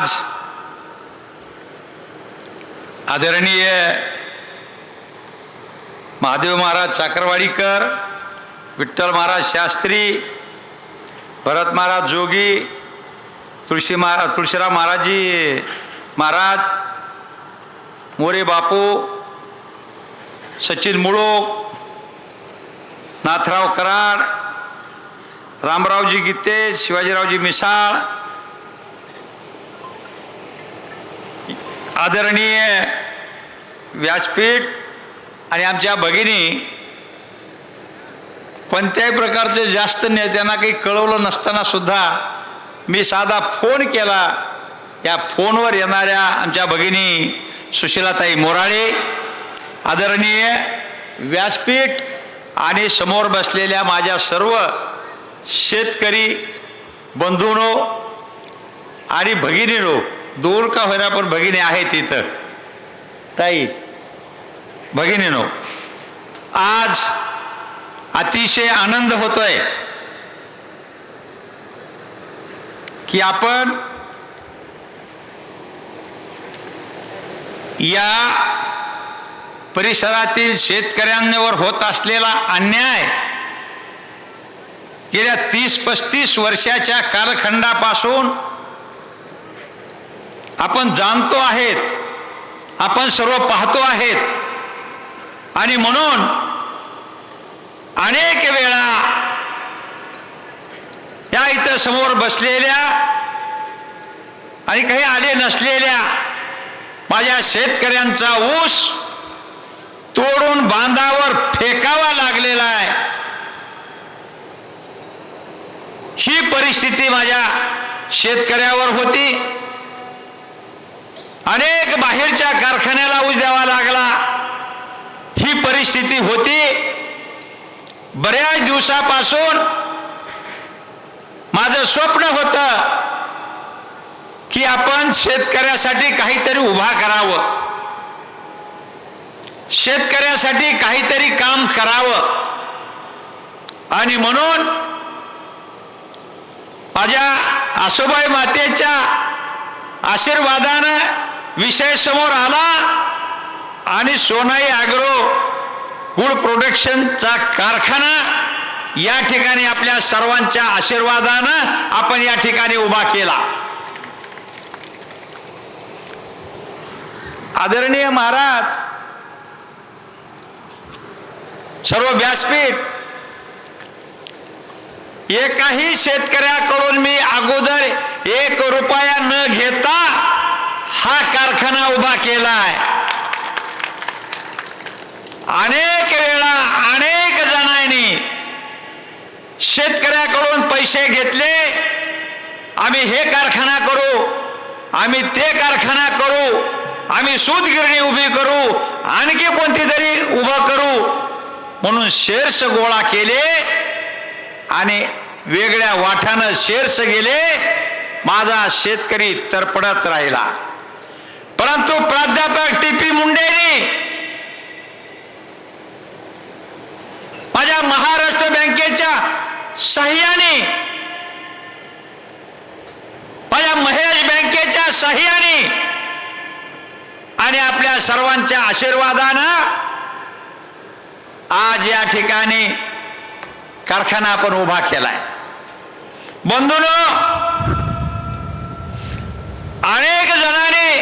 आज आदरणीय महादेव महाराज चाकरवाडीकर विठ्ठल महाराज शास्त्री भरत महाराज जोगी तुळशी महाराज तुळशीराम महाराजी महाराज मोरे बापू सचिन मुळोक नाथराव कराड रामरावजी गीते शिवाजीरावजी मिसाळ आदरणीय व्यासपीठ आणि आमच्या भगिनी कोणत्याही प्रकारचे जास्त नेत्यांना काही कळवलं नसताना सुद्धा मी साधा फोन केला. या फोनवर येणाऱ्या आमच्या भगिनी सुशीलाताई मोराळे आदरणीय व्यासपीठ आणि समोर बसलेल्या माझ्या सर्व शेतकरी बंधूनो आणि भगिनीनो दूर का होईना पण भगिनी आहेत इथं ताई भगिनीनो आज अतिशय आनंद होतोय की आपण या परिसरातील शेतकऱ्यांवर होत असलेला अन्याय गेल्या तीस पस्तीस वर्षाच्या कालखंडापासून आपण जाणतो आहेत. आपण सर्व पाहतो आहेत. आणि म्हणून अनेक वेळा या इथं समोर बसलेल्या आणि काही आले नसलेल्या माझ्या शेतकऱ्यांचा ऊस तोडून बांधावर फेकावा लागलेला आहे. ही परिस्थिती माझ्या शेतकऱ्यावर होती. अनेक बाहेरच्या कारखान्याला ऊस द्यावा लागला. ही परिस्थिती होती. बऱ्याच दिवसापासून माझं स्वप्न होतं की आपण शेतकऱ्यासाठी काहीतरी उभा करावं. शेतकऱ्यासाठी काहीतरी काम करावं. आणि म्हणून माझ्या आसोबाई मातेच्या आशीर्वादानं विषय समोर आला आणि सोनाई ॲग्रो गुड प्रोडक्शनचा कारखाना या ठिकाणी आपल्या सर्वांच्या आशीर्वादानं आपण या ठिकाणी उभा केला. आदरणीय महाराज सर्व व्यासपीठ एकाही शेतकऱ्याकडून मी अगोदर एक रुपया न घेता हा कारखाना उभा केलाय. अनेक वेळा अनेक जणांनी शेतकऱ्याकडून पैसे घेतले. आम्ही हे कारखाना करू आम्ही ते कारखाना करू आम्ही सूतगिरणी उभी करू आणखी कोणती तरी उभं करू म्हणून शेर्स गोळा केले आणि वेगळ्या वाटानं शेर्स गेले. माझा शेतकरी तरपडत राहिला. परंतु प्राध्यापक टी पी मुंडेनी माझ्या महाराष्ट्र बँकेच्या सह्याने माझ्या महेश बँकेच्या सह्याने आणि आपल्या सर्वांच्या आशीर्वादानं आज या ठिकाणी कारखाना आपण उभा केलाय. बंधून अनेक जणांनी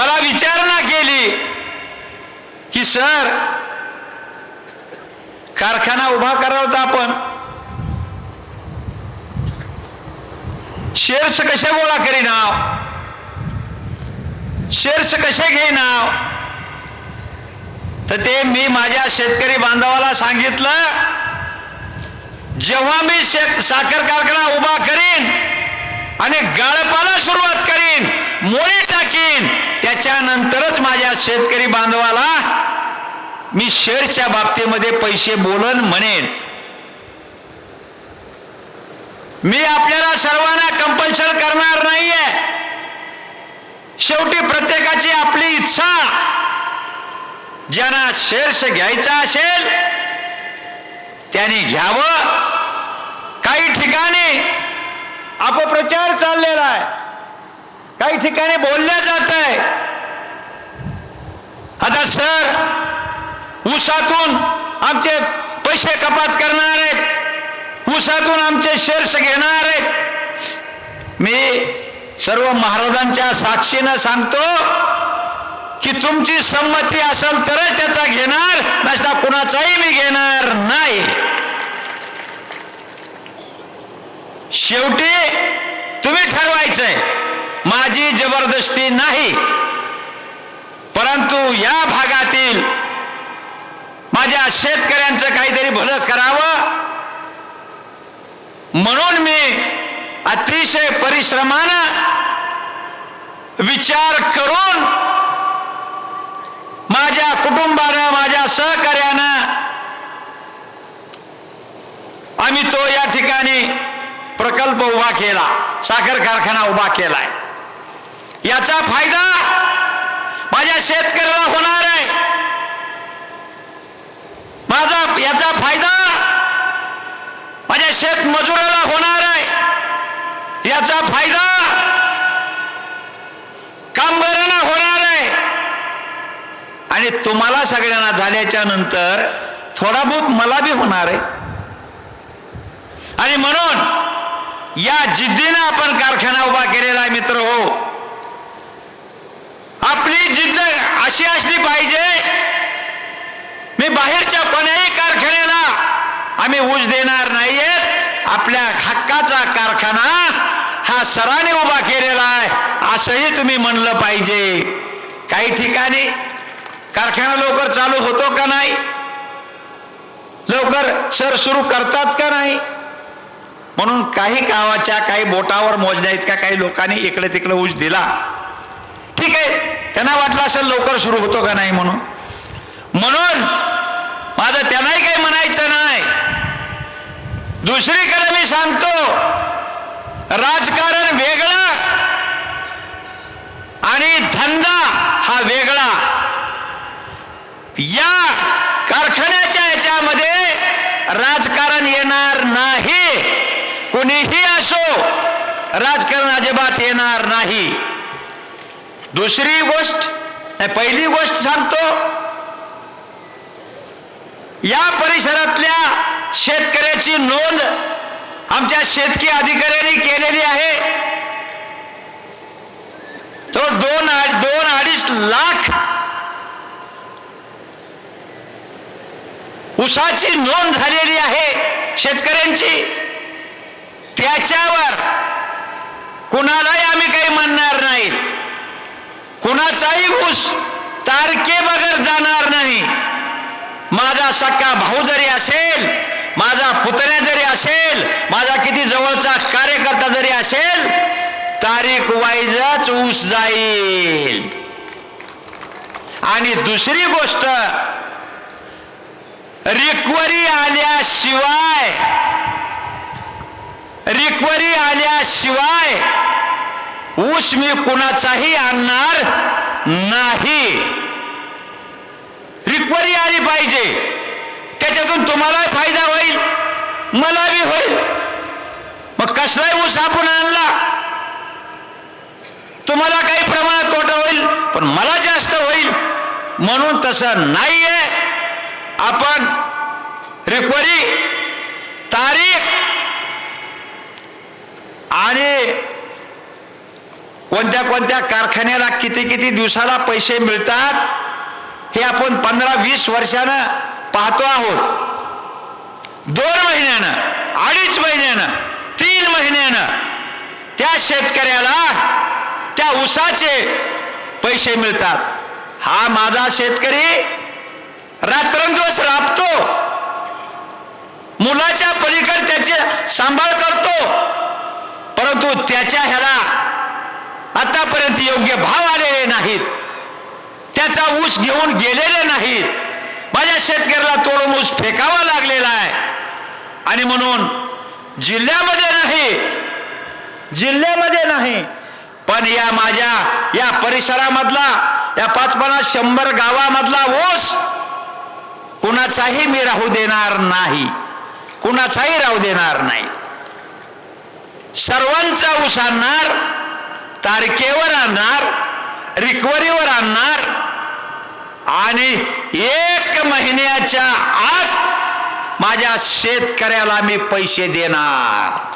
मला विचारणा केली की सर कारखाना उभा करा होता आपण. शेअर्स कसे गोळा करी नाव शेअर्स कसे घे नाव तर ते मी माझ्या शेतकरी बांधवाला सांगितलं जेव्हा मी शेत साखर कारखाना उभा करीन आणि गाळपाला सुरुवात करीन मोळी टाकीन. त्याच्यानंतरच माझ्या शेतकरी बांधवाला मी शेअरच्या बाबतीमध्ये पैसे बोलन म्हणेन. मी आपल्याला सर्वांना कंपल्शन करणार नाहीये. शेवटी प्रत्येकाची आपली इच्छा. ज्यांना शेअर्स घ्यायचा असेल त्यांनी घ्यावं. काही ठिकाणी अपप्रचार चाललेला आहे. काही ठिकाणी बोलल्या जात आहे. आता सर ऊसातून आमचे पैसे कपात करणार आहेत. ऊसातून आमचे शेअर्स घेणार आहेत. मी सर्व महाराजांच्या साक्षीनं सांगतो की तुमची संमती असेल तरच त्याचा घेणार नसता कुणाचाही मी घेणार नाही. शेवटी तुम्ही ठरवायचंय. माझी जबरदस्ती नाही. परंतु या भागातील माझ्या शेतकऱ्यांचं काहीतरी भलं करावं. म्हणून मी अतिशय परिश्रमानं विचार करून माझ्या कुटुंबानं माझ्या सहकार्यानं आम्ही तो या ठिकाणी प्रकल्प उभा केला साखर कारखाना उभा केलाय. याचा फायदा माझ्या शेतकऱ्याला होणार आहे. माझा याचा फायदा माझ्या शेतमजुराला होणार आहे. याचा फायदा कामगारांना होणार आहे. आणि तुम्हाला सगळ्यांना झाल्याच्यानंतर थोडा बहुत मला बी होणार आहे. आणि म्हणून या जिद्दीनं आपण कारखाना उभा केलेला आहे मित्र हो. आपली जिद्द अशी असली पाहिजे. मी बाहेरच्या कोण्याही कारखान्याला आम्ही ऊस देणार नाहीयेत. आपल्या हक्काचा कारखाना हा सराने उभा केलेला आहे. असंही तुम्ही म्हणलं पाहिजे. काही ठिकाणी कारखाना लवकर चालू होतो का नाही? लवकर सर सुरू करतात का नाही? म्हणून काही गावाच्या काही बोटावर मोजण्या इतका काही लोकांनी इकडे तिकडे ऊस दिला. ठीक आहे. त्यांना वाटलं असेल लवकर सुरू होतो का नाही म्हणून. म्हणून माझं त्यांनाही काही म्हणायचं नाही. दुसरीकडे मी सांगतो राजकारण वेगळा आणि धंदा हा वेगळा. या कारखान्याच्या याच्यामध्ये राजकारण येणार नाही. कोणीही असो राजकारण अजिबात येणार नाही. दुसरी गोष्ट पहिली गोष्ट सांगतो या परिसरातल्या शेतकऱ्याची नोंद आमच्या शेतकी अधिकाऱ्यांनी केलेली आहे. तो दोन दोन अडीच लाख उसाची नोंद झालेली आहे शेतकऱ्यांची. त्याच्यावर कुणालाही आम्ही काही म्हणणार नाही. कुणाचाही ऊस तारके बगर जाणार नाही माझा सक्का भाऊ जरी असेल माझा पुतण्या जरी असेल माझा किती जवळचा कार्यकर्ता जरी असेल तारीख वाईजच ऊस जाईल. आणि दुसरी गोष्ट रिकवरी आल्याशिवाय रिकवरी आल्याशिवाय ऊस मी कुणाचाही आणणार नाही. रिकवरी आली पाहिजे. त्याच्यातून तुम्हाला फायदा होईल मला बी होईल. मग कसलाही ऊस आपण आणला तुम्हाला काही प्रमाणात तोटा होईल पण मला जास्त होईल. म्हणून तसं नाहीये. आपण रिकवरी तारीख आणि कोणत्या कोणत्या कारखान्याला किती किती दिवसाला पैसे मिळतात हे आपण पंधरा वीस वर्षानं पाहतो आहोत. दोन महिन्यानं अडीच महिन्यानं तीन महिन्यानं त्या शेतकऱ्याला त्या ऊसाचे पैसे मिळतात. हा माझा शेतकरी रात्रंदिवस राबतो. मुलाच्या पलीकडे त्याचे सांभाळ करतो. परंतु त्याच्या ह्याला आतापर्यंत योग्य भाव आलेले नाहीत. त्याचा ऊस घेऊन गेलेले नाहीत. माझ्या शेतकऱ्याला तोडून ऊस फेकावा लागलेला आहे. आणि म्हणून जिल्ह्यामध्ये नाही जिल्ह्यामध्ये नाही पण या माझ्या या परिसरामधला या पाच पन्नास शंभर गावामधला ऊस कुणाचाही मी राहू देणार नाही. कुणाचाही राहू देणार नाही. सर्वांचा ऊस आणणार तारखेवर आणणार रिकवरीवर आणणार आणि एक महिन्याच्या आत माझ्या शेतकऱ्याला मी पैसे देणार.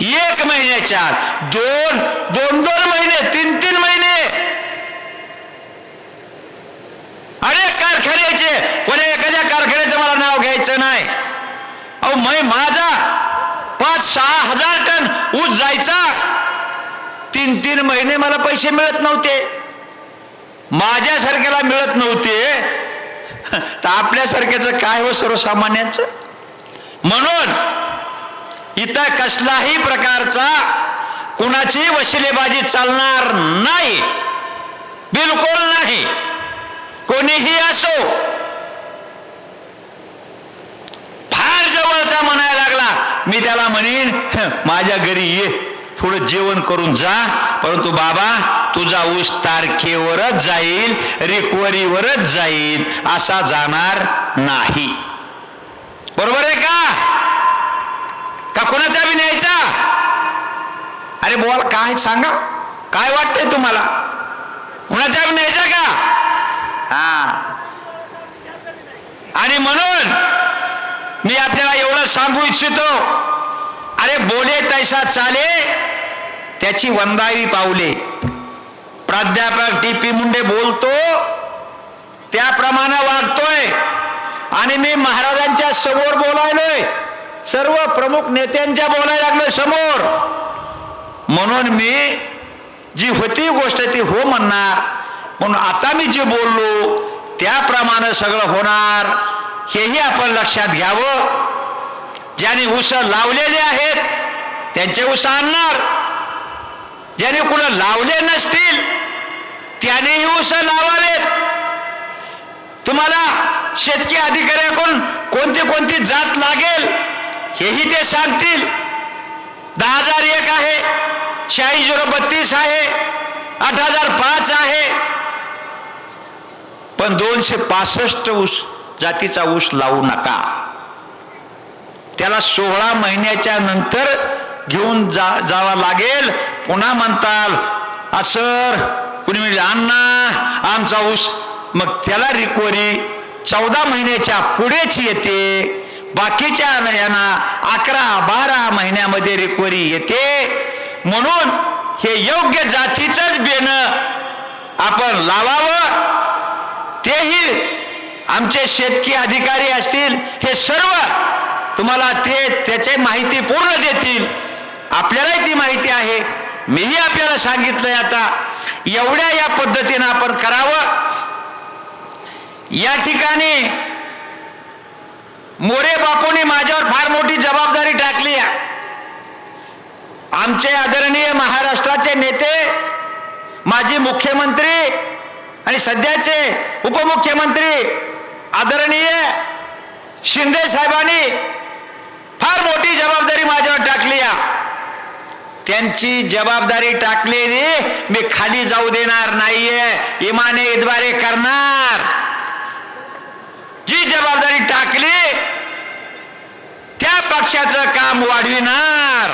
एक महिन्याच्या आत दोन दोन दोन महिने तीन तीन महिने. अनेक कारखान्याचे कोणी एखाद्या कारखान्याचं मला नाव घ्यायचं नाही. अहो मै माझा पाच सहा हजार टन ऊस जायचा. तीन तीन महिने मला पैसे मिळत नव्हते. माझ्यासारख्याला मिळत नव्हते. तर आपल्यासारख्याचं काय हो सर्वसामान्यांचं? म्हणून इथं कसलाही प्रकारचा कुणाची वशिलेबाजी चालणार नाही. बिलकुल नाही. कोणीही असो फार जवळचा म्हणायला लागला. मी त्याला म्हणेन माझ्या घरी ये. थोडं जेवण करून जा. परंतु बाबा तुझा ऊस तारखेवरच जाईल रिकवरीवरच जाईल. असा जाणार नाही. बरोबर आहे का? का कोणाचा बी न्यायचा? अरे बोल काय सांगा? काय वाटतंय तुम्हाला? कुणाचा बी न्यायचा का? हा. आणि म्हणून मी आपल्याला एवढं सांगू इच्छितो. अरे बोले तैसा चाले त्याची वंदावी पावले. प्राध्यापक टी पी मुंडे बोलतो त्याप्रमाणे वागतोय. आणि मी महाराजांच्या समोर बोलायलोय. सर्व प्रमुख नेत्यांच्या बोलायला लागलोय समोर. म्हणून मी जी होती गोष्ट ती हो म्हणणार. म्हणून आता मी जे बोललो त्याप्रमाणे सगळं होणार. हेही आपण लक्षात घ्यावं. ज्याने ऊस लावलेले आहेत त्यांचे ऊस आणणार. ज्याने कुणा लावले नसतील त्यानेही ऊस लावावेत. तुम्हाला शेतकी अधिकाऱ्याकडून कोणती कोणती जात लागेल हेही ते सांगतील. दहा हजार एक आहे शहाऐंशी झिरो बत्तीस आहे आठ हजार पाच आहे. पण दोनशे पासष्ट ऊस जातीचा ऊस लावू नका. त्याला सोळा महिन्याच्या नंतर घेऊन जा जावा लागेल. पुन्हा म्हणताल असर कुणी म्हणजे अण्णा आमचा ऊस. मग त्याला रिकवरी चौदा महिन्याच्या पुढेच येते. बाकीच्या यांना अकरा बारा महिन्यामध्ये रिकवरी येते. म्हणून हे योग्य जातीचंच बेणं आपण लावावं. तेही आमचे शेतकी अधिकारी असतील हे सर्व तुम्हाला ते त्याचे माहिती पूर्ण देतील. आपल्यालाही ती माहिती आहे. मीही आपल्याला सांगितलंय आता एवढ्या या पद्धतीनं आपण करावं. या ठिकाणी मोरे बापूने माझ्यावर फार मोठी जबाबदारी टाकली आहे. आमचे आदरणीय महाराष्ट्राचे नेते माजी मुख्यमंत्री आणि सध्याचे उपमुख्यमंत्री आदरणीय शिंदे साहेबांनी फार मोठी जबाबदारी माझ्यावर टाकली या. त्यांची जबाबदारी टाकलेली मी खाली जाऊ देणार नाहीये. इमाने इद्वारे करणार. जी जबाबदारी टाकली त्या पक्षाचं काम वाढविणार.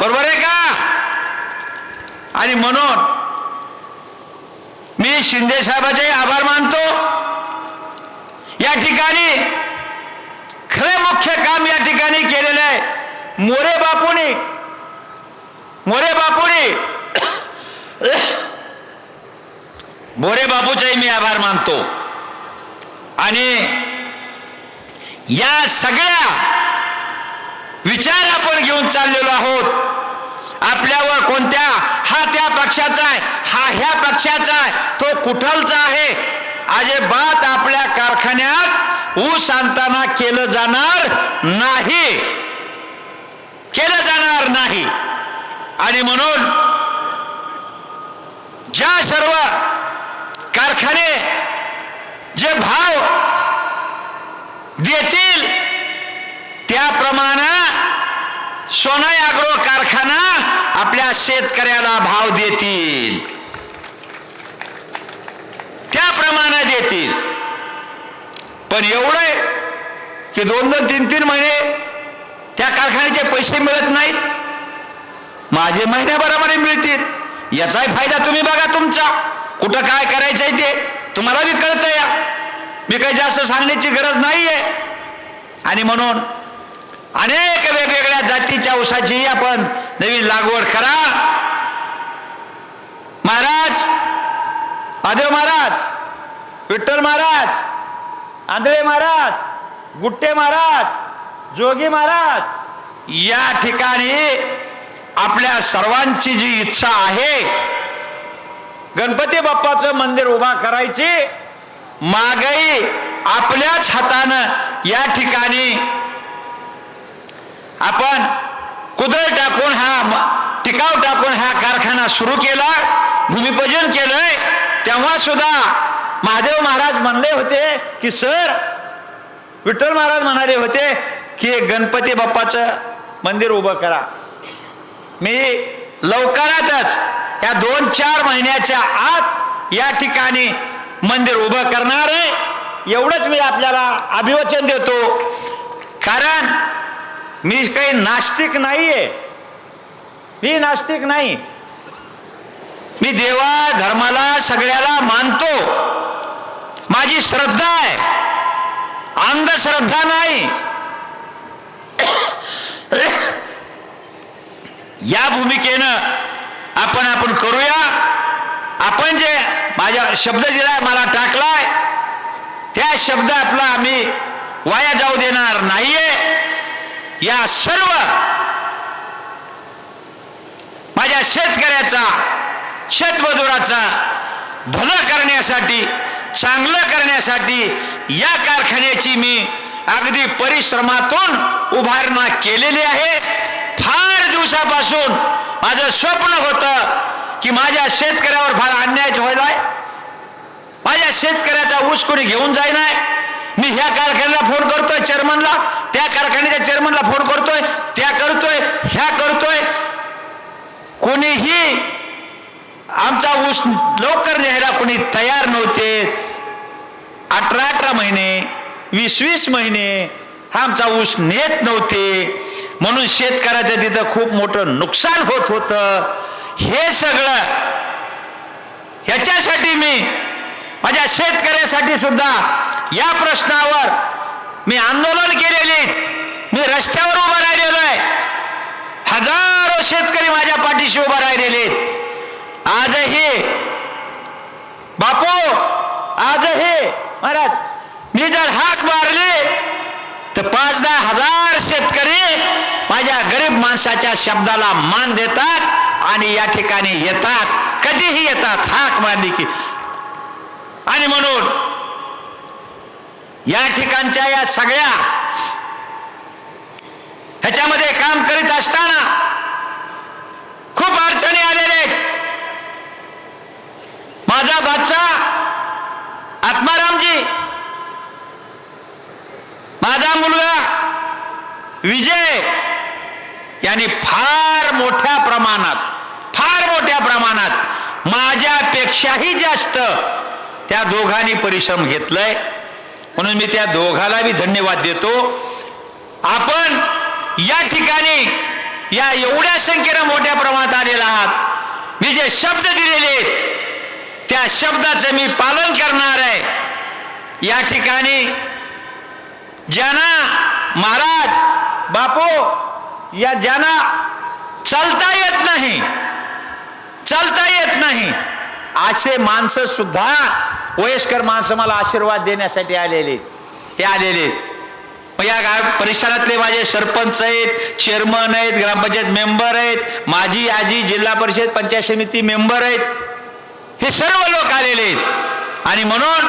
बरोबर आहे का? आणि म्हणून मी शिंदे साहेबाचे आभार मानतो. या ठिकाणी खरे मुख्य काम या ठिकाणी केलेलं आहे. मोरे बापूने मोरे बापूने मोरे बापूचाही मी आभार मानतो. आणि या सगळ्या विचार आपण घेऊन चाललेलो आहोत. आपल्यावर कोणत्या हा त्या पक्षाचा आहे हा ह्या पक्षाचा आहे तो कुठलचा आहे अजिबात आपल्या कारखान्यात ऊस आणताना केलं जाणार नाही. केलं जाणार नाही. आणि म्हणून ज्या सर्व कारखाने जे भाव देतील त्याप्रमाणे सोनाई अग्रो कारखाना आपल्या शेतकऱ्याला भाव देतील. त्या प्रमाणात येतील. पण एवढं की दोन दोन तीन तीन महिने त्या कारखान्याचे पैसे मिळत नाहीत. माझे महिन्याभरामध्ये मिळतील. याचाही फायदा तुम्ही बघा तुमचा. कुठं काय करायचंय ते तुम्हाला बी कळतं या मी काही जास्त सांगण्याची गरज नाहीये. आणि म्हणून अनेक वेगवेगळ्या जातीच्या ऊसाचीही आपण नवीन लागवड करा. महाराज महादेव महाराज विठ्ठल महाराज आंधळे महाराज गुट्टे महाराज जोगी महाराज. या ठिकाणी आपल्या सर्वांची जी इच्छा आहे गणपती बाप्पाचं मंदिर उभा करायची मागही आपल्याच हातानं या ठिकाणी आपण कुदळ टाकून हा टिकाव टाकून हा कारखाना सुरू केला भूमिपूजन केलंय. तेव्हा सुद्धा महादेव महाराज म्हणले होते की सर विठ्ठल महाराज म्हणाले होते की गणपती बाप्पाचं मंदिर उभं करा. मी लवकरातच या दोन चार महिन्याच्या आत या ठिकाणी मंदिर उभं करणार आहे. एवढंच मी आपल्याला अभिवचन देतो. कारण मी काही नास्तिक नाहीये. मी नास्तिक नाही. मी देवा धर्माला सगळ्याला मानतो. माझी श्रद्धा आहे. अंधश्रद्धा नाही. या भूमिकेनं आपण आपण करूया. आपण जे माझ्या शब्द दिलाय मला टाकलाय त्या शब्द आपला आम्ही वाया जाऊ देणार नाहीये. या सर्व माझ्या शेतकऱ्याचा शेतमजुराचा भलं करण्यासाठी चांगलं करण्यासाठी या कारखान्याची मी अगदी परिश्रमातून उभारणा केलेली आहे. फार दिवसापासून माझं स्वप्न होतं की माझ्या शेतकऱ्यावर फार अन्याय व्हायलाय माझ्या शेतकऱ्याचा ऊस कोणी घेऊन जाईनाय मी ह्या कारखान्याला फोन करतोय चेअरमनला त्या कारखान्याच्या चेअरमनला फोन करतोय त्या करतोय ह्या करतोय. कोणीही आमचा ऊस लवकर न्यायला कोणी तयार नव्हते. अठरा अठरा महिने वीस वीस महिने हा आमचा ऊस नेत नव्हते. म्हणून शेतकऱ्याचं तिथं खूप मोठं नुकसान होत होतं. हे सगळं ह्याच्यासाठी मी माझ्या शेतकऱ्यासाठी सुद्धा या प्रश्नावर मी आंदोलन केलेले मी रस्त्यावर उभा राहिलेलो आहे. हजारो शेतकरी माझ्या पाठीशी उभा राहिलेले आजही. बापू आजही. महाराज मी जर हाक मारली तर पाच दहा हजार शेतकरी माझ्या गरीब माणसाच्या शब्दाला मान देतात आणि या ठिकाणी येतात. कधीही येतात हाक मारली की. आणि म्हणून या ठिकाणच्या या सगळ्या ह्याच्यामध्ये काम करीत असताना खूप अडचणी आलेल्या माझा बादशा आत्मारामजी माझा मुलगा विजय यांनी फार मोठ्या प्रमाणात फार मोठ्या प्रमाणात माझ्यापेक्षाही जास्त त्या दोघांनी परिश्रम घेतलाय. म्हणून मी त्या दोघाला बी धन्यवाद देतो. आपण या ठिकाणी या एवढ्या संख्येनं मोठ्या प्रमाणात आलेला आहात. मी जे शब्द दिलेले आहेत, त्या शब्दाचं मी पालन करणार आहे. या ठिकाणी ज्यांना महाराज बापू या ज्यांना चालता येत नाही चालता येत नाही असे माणसं सुद्धा वयस्कर माणसं मला आशीर्वाद देण्यासाठी आलेले हे आलेले या गा परिसरातले माझे सरपंच आहेत चेअरमन आहेत ग्रामपंचायत मेंबर आहेत माझी आजी जिल्हा परिषद पंचायत समिती मेंबर आहेत. हे सर्व लोक आलेले आहेत. आणि म्हणून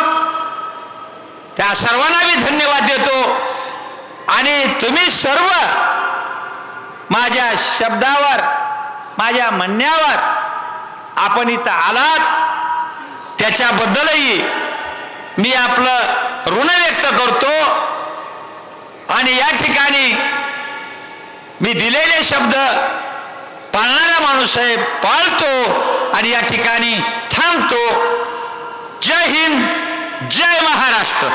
त्या सर्वांना मी धन्यवाद देतो. आणि तुम्ही सर्व माझ्या शब्दावर माझ्या म्हणण्यावर आपण इथं आलात. त्याच्याबद्दलही मी आपलं ऋण व्यक्त करतो. आणि या ठिकाणी मी दिलेले शब्द पाळणारा माणूस आहे पाळतो आणि या ठिकाणी थांबतो. जय हिंद जय महाराष्ट्र.